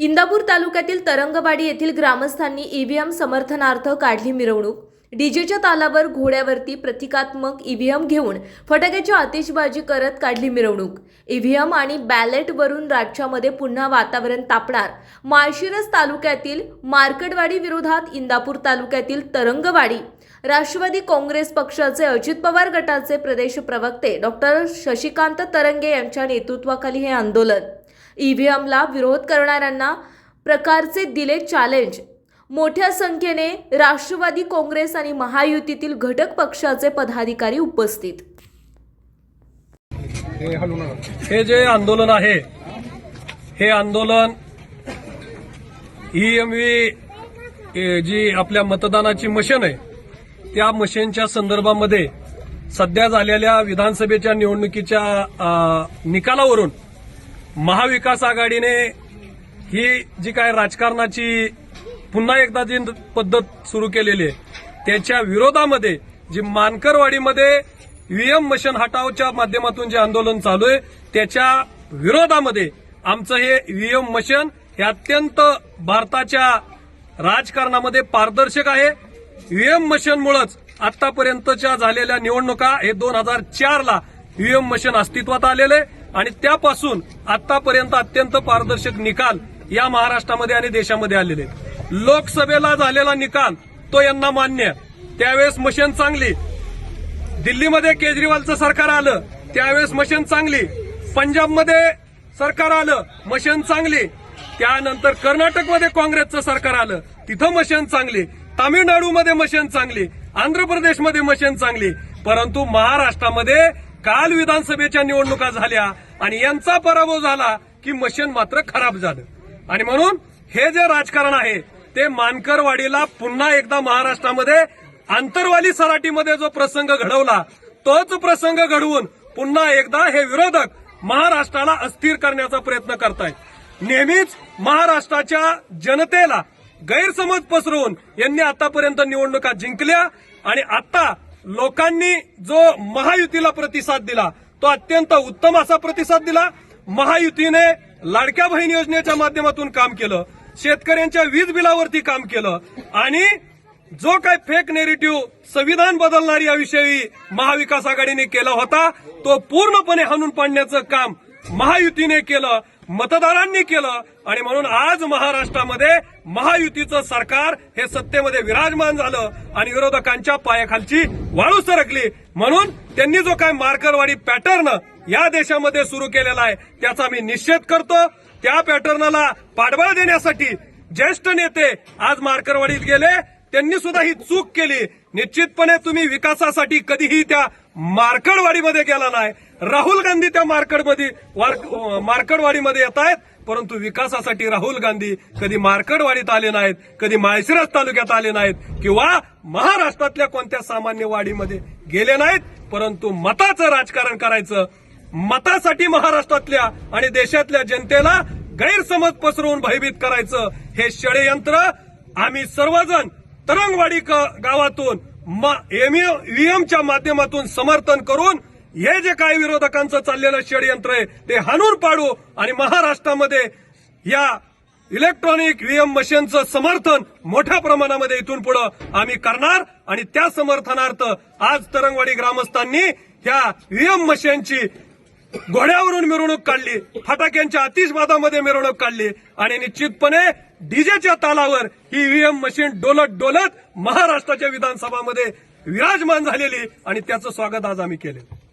इंदापूर तालुक्यातील तरंगवाडी येथील ग्रामस्थांनी ईव्हीएम समर्थनार्थ काढली मिरवणूक. डीजेच्या तालावर घोड्यावरती प्रतिकात्मक ईव्हीएम घेऊन फटाक्याची आतिषबाजी करत काढली मिरवणूक. ईव्हीएम आणि बॅलेटवरून राज्यामध्ये पुन्हा वातावरण तापणार. माळशिरस तालुक्यातील मार्कडवाडी विरोधात इंदापूर तालुक्यातील तरंगवाडी. राष्ट्रवादी काँग्रेस पक्षाचे अजित पवार गटाचे प्रदेश प्रवक्ते डॉक्टर शशिकांत तरंगे यांच्या नेतृत्वाखाली हे आंदोलन. ईव्हीएमला विरोध करणाऱ्यांना प्रकारचे दिले चॅलेंज मोठ्या संख्येने राष्ट्रवादी काँग्रेस आणि महायुतीतील घटक पक्षाचे पदाधिकारी उपस्थित. हे हे जे आंदोलन आहे हे आंदोलन ईएमव्ही जी आपल्या मतदानाची मशीन आहे त्या मशीनच्या संदर्भामध्ये सध्या झालेल्या विधानसभेच्या निवडणुकीच्या निकालावरून महाविकास आघाडीने ही जी काय राजकारणाची पुन्हा एकदा जी पद्धत सुरू केलेली आहे त्याच्या विरोधामध्ये जी मानकरवाडीमध्ये ईव्हीएम मशीन हटावच्या माध्यमातून जे आंदोलन चालू आहे त्याच्या विरोधामध्ये आमचं हे ईव्हीएम मशीन हे अत्यंत भारताच्या राजकारणामध्ये पारदर्शक आहे. ईव्हीएम मशीनमुळेच आतापर्यंतच्या झालेल्या निवडणुका हे दोन हजार चारला ईव्हीएम मशीन अस्तित्वात आलेले आणि त्यापासून आतापर्यंत अत्यंत पारदर्शक निकाल या महाराष्ट्रामध्ये आणि देशामध्ये आलेले आहेत. लोकसभेला झालेला निकाल तो यांना मान्य त्यावेळेस मशीन चांगली. दिल्लीमध्ये केजरीवालचं सरकार आलं त्यावेळेस मशीन चांगली. पंजाबमध्ये सरकार आलं मशीन चांगली. त्यानंतर कर्नाटकमध्ये काँग्रेसचं सरकार आलं तिथं मशीन चांगली. तामिळनाडूमध्ये मशीन चांगली. आंध्र प्रदेशमध्ये मशीन चांगली. परंतु महाराष्ट्रामध्ये काल विधानसभेच्या निवडणुका झाल्या आणि यांचा पराभव झाला की मशीन मात्र खराब झालं. आणि म्हणून हे जे राजकारण आहे ते मानकरवाडीला पुन्हा एकदा महाराष्ट्रामध्ये आंतरवाली सराटीमध्ये जो प्रसंग घडवला तोच प्रसंग घडवून पुन्हा एकदा हे विरोधक महाराष्ट्राला अस्थिर करण्याचा प्रयत्न करतायत. नेहमीच महाराष्ट्राच्या जनतेला गैरसमज पसरवून यांनी आतापर्यंत निवडणुका जिंकल्या आणि आता लोकांनी जो महायुतीला प्रतिसाद दिला तो अत्यंत उत्तम असा प्रतिसाद दिला. महायुतीने लाडक्या बहीण योजनेच्या माध्यमातून काम केलं. शेतकऱ्यांच्या वीज बिलावरती काम केलं. आणि जो काय फेक नेरेटिव्ह संविधान बदलणार याविषयी महाविकास आघाडीने केला होता तो पूर्णपणे हाणून पाडण्याचं काम महायुतीने केलं. मतदारांनी केलं आणि म्हणून आज महाराष्ट्रामध्ये महायुतीचं सरकार हे सत्तेमध्ये विराजमान झालं आणि विरोधकांच्या पायाखालची वाळू सरकली. म्हणून त्यांनी जो काय मार्करवाडी पॅटर्न या देशामध्ये सुरू केलेला आहे त्याचा मी निषेध करतो. त्या पॅटर्नला पाठबळ देण्यासाठी ज्येष्ठ नेते आज मार्करवाडीत गेले. त्यांनी सुद्धा ही चूक केली. निश्चितपणे तुम्ही विकासासाठी कधीही त्या मार्कडवाडीमध्ये गेला नाही. राहुल गांधी त्या मार्कडमध्ये वार- मार्कडवाडीमध्ये येत आहेत परंतु विकासासाठी राहुल गांधी कधी मार्कडवाडीत आले नाहीत कधी माळशिरस तालुक्यात आले नाहीत किंवा महाराष्ट्रातल्या कोणत्या सामान्य वाडीमध्ये गेले नाहीत परंतु मताचं राजकारण करायचं मतासाठी महाराष्ट्रातल्या आणि देशातल्या जनतेला गैरसमज पसरवून भयभीत करायचं हे षडयंत्र आम्ही सर्वजण तरंगवाडी क- गावातून ईव्हीएमच्या माध्यमातून समर्थन करून हे जे काही विरोधकांचं चाललेलं षडयंत्र आहे ते हाणून पाडू आणि महाराष्ट्रामध्ये या इलेक्ट्रॉनिक ईव्हीएम मशीनचं समर्थन मोठ्या प्रमाणामध्ये इथून पुढे आम्ही करणार आणि त्या समर्थनार्थ आज तरंगवाडी ग्रामस्थांनी ह्या ईव्हीएम मशीनची घोड्यावरून मिरवणूक काढली फटाक्यांच्या आतिषबादामध्ये मिरवणूक काढली आणि निश्चितपणे डीजेच्या तालावर ही ईव्हीएम मशीन डोलत डोलत महाराष्ट्राच्या विधानसभामध्ये विराजमान झालेली आणि त्याचं स्वागत आज आम्ही केले